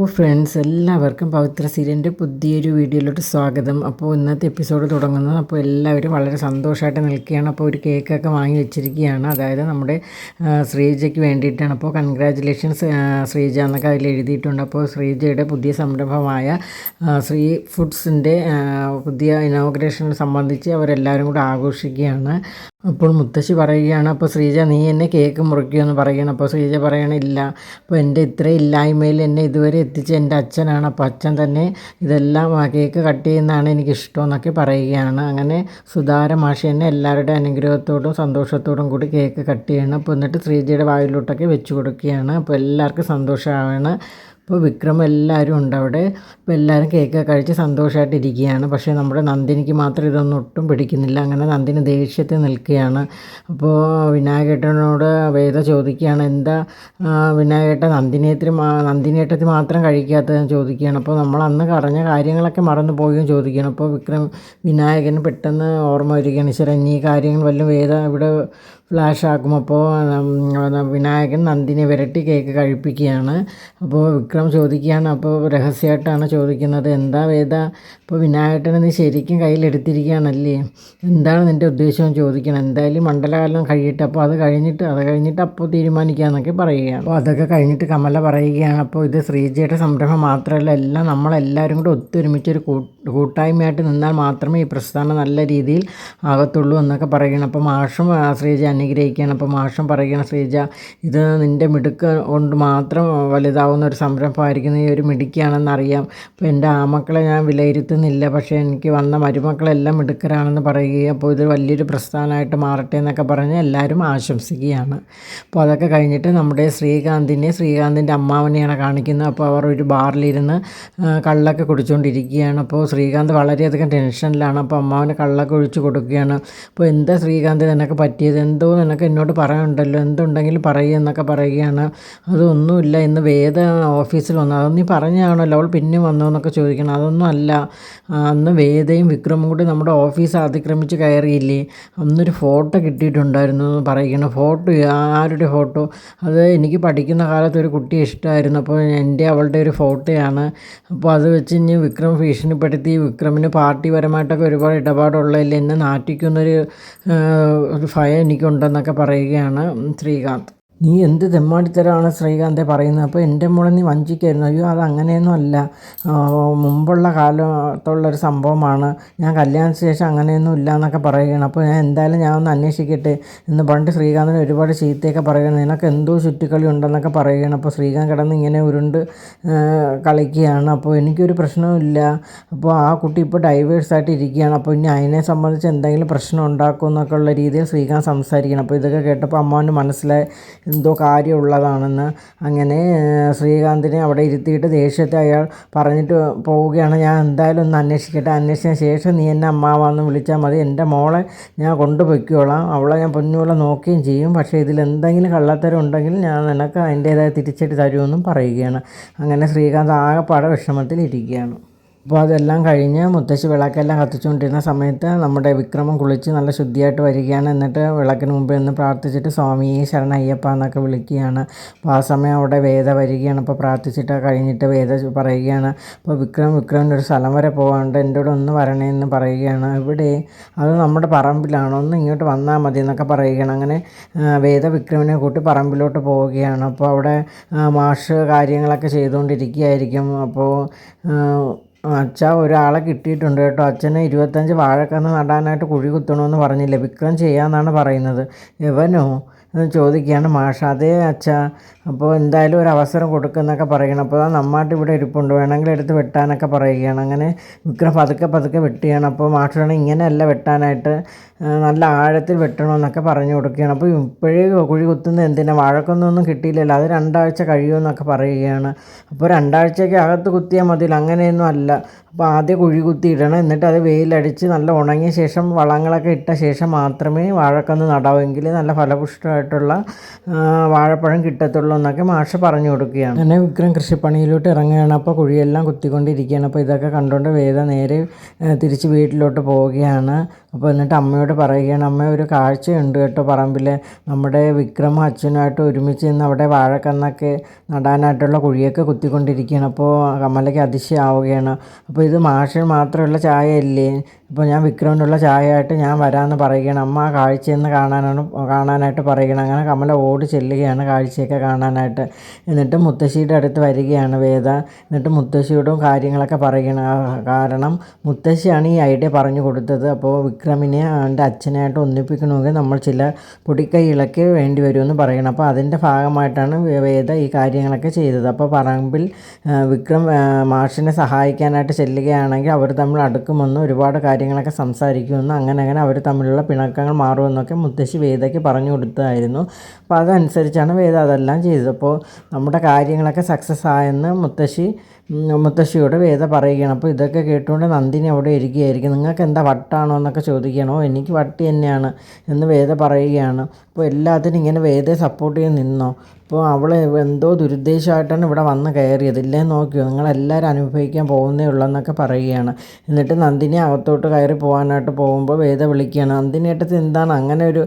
അപ്പോൾ ഫ്രണ്ട്സ് എല്ലാവർക്കും പവിത്ര സീരിയന്റെ പുതിയൊരു വീഡിയോയിലോട്ട് സ്വാഗതം. അപ്പോൾ ഇന്നത്തെ എപ്പിസോഡ് തുടങ്ങുന്നത് അപ്പോൾ എല്ലാവരും വളരെ സന്തോഷമായിട്ട് നിൽക്കുകയാണ്. അപ്പോൾ ഒരു കേക്കൊക്കെ വാങ്ങി വെച്ചിരിക്കുകയാണ്. അതായത് നമ്മുടെ ശ്രീജയ്ക്ക് വേണ്ടിയിട്ടാണ്. അപ്പോൾ കൺഗ്രാജുലേഷൻസ് ശ്രീജ എന്നൊക്കെ അതിൽ എഴുതിയിട്ടുണ്ട്. അപ്പോൾ ശ്രീജയുടെ പുതിയ സംരംഭമായ ശ്രീ ഫുഡ്സിന്റെ പുതിയ ഇനോഗ്രേഷൻ സംബന്ധിച്ച് അവരെല്ലാവരും കൂടെ ആഘോഷിക്കുകയാണ്. അപ്പോൾ മുത്തശ്ശി പറയുകയാണ് അപ്പോൾ ശ്രീജ നീ എന്നെ കേക്ക് മുറിക്കുമെന്ന് പറയുകയാണ്. അപ്പോൾ ശ്രീജ പറയണില്ല അപ്പോൾ എന്റെ ഇത്ര ഇല്ലായ്മയിൽ എന്നെ ഇതുവരെ എത്തിച്ച എന്റെ അച്ഛനാണ്. അപ്പോൾ അച്ഛൻ തന്നെ ഇതെല്ലാം ആ കേക്ക് കട്ട് ചെയ്യുന്നതാണ് എനിക്കിഷ്ടം എന്നൊക്കെ പറയുകയാണ്. അങ്ങനെ സുധാര മാഷി എന്നെ എല്ലാവരുടെ അനുഗ്രഹത്തോടും സന്തോഷത്തോടും കൂടി കേക്ക് കട്ട് ചെയ്യണം. അപ്പോൾ എന്നിട്ട് ശ്രീജയുടെ വായിലോട്ടൊക്കെ വെച്ച് കൊടുക്കുകയാണ്. അപ്പോൾ എല്ലാവർക്കും സന്തോഷമാണ്. അപ്പോൾ വിക്രം എല്ലാവരും ഉണ്ട് അവിടെ. അപ്പോൾ എല്ലാവരും കേക്ക് കഴിച്ച് സന്തോഷമായിട്ടിരിക്കുകയാണ് പക്ഷേ നമ്മുടെ നന്ദിനിക്ക് മാത്രം ഇതൊന്നും ഒട്ടും പിടിക്കുന്നില്ല. അങ്ങനെ നന്ദിനി ദേഷ്യത്തിൽ നിൽക്കുകയാണ്. അപ്പോൾ വിനായകേട്ടനോട് വേദ ചോദിക്കുകയാണ് എന്താ വിനായകേട്ട നന്ദിനിയത്തിൽ നന്ദിനേട്ടത്തിൽ മാത്രം കഴിക്കാത്തതെന്ന് ചോദിക്കുകയാണ്. അപ്പോൾ നമ്മൾ അന്ന് പറഞ്ഞ കാര്യങ്ങളൊക്കെ മറന്നു പോവുകയും ചോദിക്കുകയാണ്. അപ്പോൾ വിക്രം വിനായകന് പെട്ടെന്ന് ഓർമ്മ വരികയാണ് ഈശ്വരൻ ഈ കാര്യങ്ങൾ വല്ലതും വേദ ഇവിടെ ഫ്ലാഷ് ആക്കും അപ്പോൾ വിനായകൻ നന്ദിനെ വിരട്ടി കേക്ക് കഴിപ്പിക്കുകയാണ്. അപ്പോൾ വിക്രം ചോദിക്കുകയാണ് അപ്പോൾ രഹസ്യമായിട്ടാണ് ചോദിക്കുന്നത്. എന്താ വേദ? അപ്പോൾ വിനായകനെ നീ ശരിക്കും കയ്യിലെടുത്തിരിക്കുകയാണല്ലേ എന്താണ് നിന്റെ ഉദ്ദേശം? ചോദിക്കണം എന്തായാലും മണ്ഡലകാലം കഴിയട്ടെ. അപ്പോൾ അത് കഴിഞ്ഞിട്ട് അത് കഴിഞ്ഞിട്ട് അപ്പോൾ തീരുമാനിക്കാമെന്നൊക്കെ പറയുകയാണ്. അപ്പോൾ അതൊക്കെ കഴിഞ്ഞിട്ട് കമല പറയുകയാണ് അപ്പോൾ ഇത് ശ്രീജയുടെ സംരംഭം മാത്രമല്ല എല്ലാം നമ്മളെല്ലാവരും കൂടെ ഒത്തൊരുമിച്ചൊരു കൂട്ടായ്മയായിട്ട് നിന്നാൽ മാത്രമേ ഈ പ്രസ്ഥാനം നല്ല രീതിയിൽ ആകത്തുള്ളൂ എന്നൊക്കെ പറയുകയാണ്. അപ്പോൾ മാഷും ശ്രീജ അനുഗ്രഹിക്കുകയാണ്. അപ്പോൾ മാഷം പറയുകയാണ് ശ്രീജ ഇത് നിന്റെ മിടുക്ക് കൊണ്ട് മാത്രം വലുതാവുന്ന ഒരു സംരംഭമായിരിക്കും. ഈ ഒരു മിടുക്കിയാണെന്ന് അറിയാം അപ്പോൾ എന്റെ ആമക്കളെ ഞാൻ വിലയിരുത്തുന്നില്ല. പക്ഷേ എനിക്ക് വന്ന മരുമക്കളെല്ലാം മിടുക്കരാണെന്ന് പറയുകയും അപ്പോൾ ഇത് വലിയൊരു പ്രസ്ഥാനമായിട്ട് മാറട്ടെ എന്നൊക്കെ പറഞ്ഞ് എല്ലാവരും ആശംസിക്കുകയാണ്. അപ്പോൾ അതൊക്കെ കഴിഞ്ഞിട്ട് നമ്മുടെ ശ്രീകാന്തിനെ ശ്രീകാന്തിന്റെ അമ്മാവനെയാണ് കാണിക്കുന്നത്. അപ്പോൾ അവർ ഒരു ബാറിലിരുന്ന് കള്ളൊക്കെ കുടിച്ചുകൊണ്ടിരിക്കുകയാണ് അപ്പോൾ ശ്രീകാന്ത് വളരെയധികം ടെൻഷനിലാണ്. അപ്പോൾ അമ്മാവന് കള്ളൊക്കെ ഒഴിച്ചു കൊടുക്കുകയാണ്. അപ്പോൾ എന്താ ശ്രീകാന്ത് എന്നൊക്കെ പറ്റിയത്? എന്തോ നിനക്ക് എന്നോട് പറയാനുണ്ടല്ലോ. എന്തുണ്ടെങ്കിലും പറയുക എന്നൊക്കെ പറയുകയാണ്. അതൊന്നുമില്ല. ഇന്ന് വേദ ഓഫീസിൽ വന്നു. അതൊന്നും നീ പറഞ്ഞാണല്ലോ അവൾ പിന്നെ വന്നോ എന്നൊക്കെ ചോദിക്കണം. അതൊന്നും അല്ല. അന്ന് വേദയും വിക്രമും കൂടി നമ്മുടെ ഓഫീസ് അതിക്രമിച്ച് കയറിയില്ലേ? അന്നൊരു ഫോട്ടോ കിട്ടിയിട്ടുണ്ടായിരുന്നു എന്ന് പറയുകയാണ്. ഫോട്ടോ ആരുടെ ഫോട്ടോ? അത് എനിക്ക് പഠിക്കുന്ന കാലത്ത് ഒരു കുട്ടിയെ ഇഷ്ടമായിരുന്നു. അപ്പോൾ എന്റെ അവളുടെ ഒരു ഫോട്ടോയാണ്. അപ്പോൾ അത് വെച്ച് ഇനി വിക്രം ഭീഷണിപ്പെടുത്തി. വിക്രമിന് പാർട്ടിപരമായിട്ടൊക്കെ ഒരുപാട് ഇടപാടുള്ളതിൽ എന്നെ നാറ്റിക്കുന്നൊരു ഒരു ഭയം എനിക്കുണ്ടെന്നൊക്കെ പറയുകയാണ് ശ്രീകാന്ത്. നീ എന്ത് തെമ്മാടിത്തരമാണ് ശ്രീകാന്തെ പറയുന്നത്? അപ്പോൾ എന്റെ മോളെ നീ വഞ്ചിക്കായിരുന്നു. അയ്യോ അത് അങ്ങനെയൊന്നും അല്ല. മുമ്പുള്ള കാലത്തുള്ളൊരു സംഭവമാണ്. ഞാൻ കല്യാണത്തിന് ശേഷം അങ്ങനെയൊന്നും ഇല്ല എന്നൊക്കെ പറയുകയാണ്. അപ്പോൾ ഞാൻ എന്തായാലും ഞാൻ ഒന്ന് അന്വേഷിക്കട്ടെ എന്ന് പണ്ട് ശ്രീകാന്തിന് ഒരുപാട് ചീത്തയൊക്കെ പറയുകയാണ്. നിനക്ക് എന്തോ ചുറ്റിക്കളി ഉണ്ടെന്നൊക്കെ പറയുകയാണ്. അപ്പോൾ ശ്രീകാന്ത് കിടന്ന് ഇങ്ങനെ ഉരുണ്ട് കളിക്കുകയാണ്. അപ്പോൾ എനിക്കൊരു പ്രശ്നവുമില്ല അപ്പോൾ ആ കുട്ടി ഇപ്പോൾ ഡൈവേഴ്സായിട്ട് ഇരിക്കുകയാണ്. അപ്പോൾ ഇനി അതിനെ സംബന്ധിച്ച് എന്തെങ്കിലും പ്രശ്നം ഉണ്ടാക്കുമെന്നൊക്കെ ഉള്ള രീതിയിൽ ശ്രീകാന്ത് സംസാരിക്കണം അപ്പോൾ ഇതൊക്കെ കേട്ടപ്പോൾ അമ്മാവന് മനസ്സിലായി. എന്തോ കാര്യമുള്ളതാണെന്ന് അങ്ങനെ ശ്രീകാന്തിനെ അവിടെ ഇരുത്തിയിട്ട് ദേഷ്യത്തെ അയാൾ പറഞ്ഞിട്ട് പോവുകയാണ്. ഞാൻ എന്തായാലും ഒന്ന് അന്വേഷിക്കട്ടെ. അന്വേഷിച്ച ശേഷം നീ എന്നെ അമ്മാവാന്ന് വിളിച്ചാൽ മതി. എന്റെ മോളെ ഞാൻ കൊണ്ടുപോയിക്കോളാം. അവളെ ഞാൻ പൊന്നുപോലെ നോക്കുകയും ചെയ്യും. പക്ഷേ ഇതിൽ എന്തെങ്കിലും കള്ളത്തരം ഉണ്ടെങ്കിൽ ഞാൻ നിനക്ക് അതിന്റേതായ തിരിച്ചടി തരുമെന്നും പറയുകയാണ്. അങ്ങനെ ശ്രീകാന്ത് ആകെപ്പാടെ വിഷമത്തിലിരിക്കുകയാണ്. അപ്പോൾ അതെല്ലാം കഴിഞ്ഞ് മുത്തശ്ശി വിളക്കെല്ലാം കത്തിച്ചുകൊണ്ടിരുന്ന സമയത്ത് നമ്മുടെ വിക്രമം കുളിച്ച് നല്ല ശുദ്ധിയായിട്ട് വരികയാണ്. എന്നിട്ട് വിളക്കിന് മുമ്പ് നിന്ന് പ്രാർത്ഥിച്ചിട്ട് സ്വാമിയെ ശരണ അയ്യപ്പ എന്നൊക്കെ വിളിക്കുകയാണ്. അപ്പോൾ ആ സമയം അവിടെ വേദ വരികയാണ്. അപ്പോൾ പ്രാർത്ഥിച്ചിട്ട് കഴിഞ്ഞിട്ട് വേദ പറയുകയാണ്. അപ്പോൾ വിക്രം വിക്രമിന്റെ ഒരു സ്ഥലം വരെ പോകാണ്ട് എന്റെ കൂടെ ഒന്ന് വരണേന്ന് പറയുകയാണ്. ഇവിടെ അത് നമ്മുടെ പറമ്പിലാണ്? ഒന്ന് ഇങ്ങോട്ട് വന്നാൽ മതി എന്നൊക്കെ പറയുകയാണ്. അങ്ങനെ വേദ വിക്രമിനെ കൂട്ടി പറമ്പിലോട്ട് പോവുകയാണ്. അപ്പോൾ അവിടെ മാഷ് കാര്യങ്ങളൊക്കെ ചെയ്തുകൊണ്ടിരിക്കുകയായിരിക്കും. അപ്പോൾ അച്ഛ ഒരാളെ കിട്ടിയിട്ടുണ്ട് കേട്ടോ. അച്ഛന് ഇരുപത്തഞ്ച് വാഴക്കന്ന് നടാനായിട്ട് കുഴി കുത്തണമെന്ന് പറഞ്ഞില്ല? വിക്രം ചെയ്യാമെന്നാണ് പറയുന്നത്. എന്ന് ചോദിക്കുകയാണ് മാഷ. അതേ അച്ഛ അപ്പോൾ എന്തായാലും ഒരു അവസരം കൊടുക്കുന്നൊക്കെ പറയണം. അപ്പോൾ നമ്മാട്ട് ഇവിടെ ഇരിപ്പുണ്ട്. വേണമെങ്കിൽ എടുത്ത് വെട്ടാനൊക്കെ പറയുകയാണ്. അങ്ങനെ വിക്രം പതുക്കെ പതുക്കെ വെട്ടുകയാണ്. അപ്പോൾ മാഷാണ് ഇങ്ങനെയല്ല വെട്ടാനായിട്ട് നല്ല ആഴത്തിൽ വെട്ടണമെന്നൊക്കെ പറഞ്ഞു കൊടുക്കുകയാണ്. അപ്പോൾ ഇപ്പോഴേ കുഴി കുത്തുന്നത് എന്തിനാ? വാഴക്കൊന്നൊന്നും കിട്ടിയില്ലല്ലോ. അത് രണ്ടാഴ്ച കഴിയുമെന്നൊക്കെ പറയുകയാണ്. അപ്പോൾ രണ്ടാഴ്ചയ്ക്ക് അകത്ത് കുത്തിയാൽ മതിയില്ല. അങ്ങനെയൊന്നും അല്ല. അപ്പോൾ ആദ്യം കുഴി കുത്തി ഇടണം. എന്നിട്ട് അത് വെയിലടിച്ച് നല്ല ഉണങ്ങിയ ശേഷം വളങ്ങളൊക്കെ ഇട്ട ശേഷം മാത്രമേ വാഴക്കന്ന് നടാവെങ്കിൽ നല്ല ഫലപുഷ്ടമായിട്ടുള്ള വാഴപ്പഴം കിട്ടത്തുള്ളൂ എന്നൊക്കെ മാഷ് പറഞ്ഞു കൊടുക്കുകയാണ്. അങ്ങനെ വിക്രം കൃഷിപ്പണിയിലോട്ട് ഇറങ്ങുകയാണ്. അപ്പോൾ കുഴിയെല്ലാം കുത്തിക്കൊണ്ടിരിക്കുകയാണ്. അപ്പോൾ ഇതൊക്കെ കണ്ടുകൊണ്ട് വേദ നേരെ തിരിച്ച് വീട്ടിലോട്ട് പോവുകയാണ്. അപ്പോൾ എന്നിട്ട് അമ്മയോട് പറയുകയാണ് അമ്മ ഒരു കാഴ്ചയുണ്ട് കേട്ടോ പറമ്പിൽ നമ്മുടെ വിക്രം അച്ഛനുമായിട്ട് ഒരുമിച്ച് നിന്ന് അവിടെ വാഴക്കന്നൊക്കെ നടാനായിട്ടുള്ള കുഴിയൊക്കെ കുത്തിക്കൊണ്ടിരിക്കുകയാണ്. അപ്പോൾ കമലയ്ക്ക് അതിശയാവുകയാണ്. അപ്പോൾ ഇത് മാഷിന് മാത്രമുള്ള ചായയല്ലേ? ഇപ്പോൾ ഞാൻ വിക്രമിനുള്ള ചായയായിട്ട് ഞാൻ വരാമെന്ന് പറയുകയാണ്. അമ്മ ആ കാഴ്ചയെന്ന് കാണാനാണ് കാണാനായിട്ട് പറയുകയാണ്. അങ്ങനെ കമല ഓടി ചെല്ലുകയാണ് കാഴ്ചയൊക്കെ കാണാനായിട്ട്. എന്നിട്ട് മുത്തശ്ശിയുടെ അടുത്ത് വരികയാണ് വേദ. എന്നിട്ട് മുത്തശ്ശിയോടും കാര്യങ്ങളൊക്കെ പറയുകയാണ്. കാരണം മുത്തശ്ശിയാണ് ഈ ഐഡിയ പറഞ്ഞു കൊടുത്തത്. അപ്പോൾ വിക്രമിനെ അവന്റെ അച്ഛനായിട്ട് ഒന്നിപ്പിക്കണമെങ്കിൽ നമ്മൾ ചില പൊടിക്കൈകളൊക്കെ വേണ്ടി വരുമെന്ന് പറയണം. അപ്പോൾ അതിന്റെ ഭാഗമായിട്ടാണ് വേദ ഈ കാര്യങ്ങളൊക്കെ ചെയ്തത്. അപ്പോൾ പറമ്പിൽ വിക്രം മാഷിനെ സഹായിക്കാനായിട്ട് ചെല്ലുകയാണെങ്കിൽ അവർ തമ്മിൽ അടുക്കുമെന്ന് ഒരുപാട് കാര്യങ്ങളൊക്കെ സംസാരിക്കുമെന്ന് അങ്ങനെ അങ്ങനെ അവർ തമ്മിലുള്ള പിണക്കങ്ങൾ മാറുമെന്നൊക്കെ മുത്തശ്ശി വേദയ്ക്ക് പറഞ്ഞു കൊടുത്തതായിരുന്നു അപ്പോൾ അതനുസരിച്ചാണ് വേദ അതെല്ലാം ചെയ്തത്. അപ്പോൾ നമ്മുടെ കാര്യങ്ങളൊക്കെ സക്സസ് ആയെന്ന് മുത്തശ്ശി മുത്തശ്ശിയോട് വേദ പറയുകയാണ്. അപ്പോൾ ഇതൊക്കെ കേട്ടുകൊണ്ട് നന്ദിനി അവിടെ ഇരിക്കുകയായിരിക്കും. നിങ്ങൾക്ക് എന്താ വട്ടാണോ എന്നൊക്കെ ചോദിക്കണോ? എനിക്ക് വട്ടി തന്നെയാണ് എന്ന് വേദ പറയുകയാണ്. അപ്പോൾ എല്ലാത്തിനും ഇങ്ങനെ വേദയെ സപ്പോർട്ട് ചെയ്ത് നിന്നോ? അപ്പോൾ അവൾ എന്തോ ദുരുദ്ദേശമായിട്ടാണ് ഇവിടെ വന്ന് കയറിയത്. ഇല്ലേ നോക്കിയോ? നിങ്ങളെല്ലാവരും അനുഭവിക്കാൻ പോകുന്നേ ഉള്ളൂ എന്നൊക്കെ പറയുകയാണ്. എന്നിട്ട് നന്ദിനി അകത്തോട്ട് കയറി പോകാനായിട്ട് പോകുമ്പോൾ വേദ വിളിക്കുകയാണ്. നന്ദിനിയേട്ടത്ത് എന്താണ് അങ്ങനെ ഒരു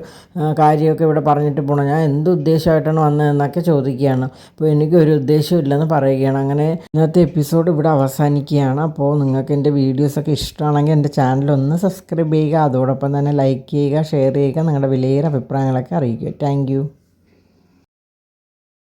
കാര്യമൊക്കെ ഇവിടെ പറഞ്ഞിട്ട് പോകണം ഞാൻ എന്ത് ഉദ്ദേശമായിട്ടാണ് വന്നതെന്നൊക്കെ ചോദിക്കുകയാണ്. അപ്പോൾ എനിക്കൊരു ഉദ്ദേശമില്ലെന്ന് പറയുകയാണ്. അങ്ങനെ ഇന്നത്തെ എപ്പിസോഡ് ഇവിടെ അവസാനിക്കുകയാണ്. അപ്പോൾ നിങ്ങൾക്ക് എന്റെ വീഡിയോസൊക്കെ ഇഷ്ടമാണെങ്കിൽ എന്റെ ചാനൽ ഒന്ന് സബ്സ്ക്രൈബ് ചെയ്യുക. അതോടൊപ്പം തന്നെ ലൈക്ക് ചെയ്യുക ഷെയർ ചെയ്യുക. നിങ്ങളുടെ വിലയേറെ അഭിപ്രായങ്ങളൊക്കെ അറിയിക്കുക. താങ്ക്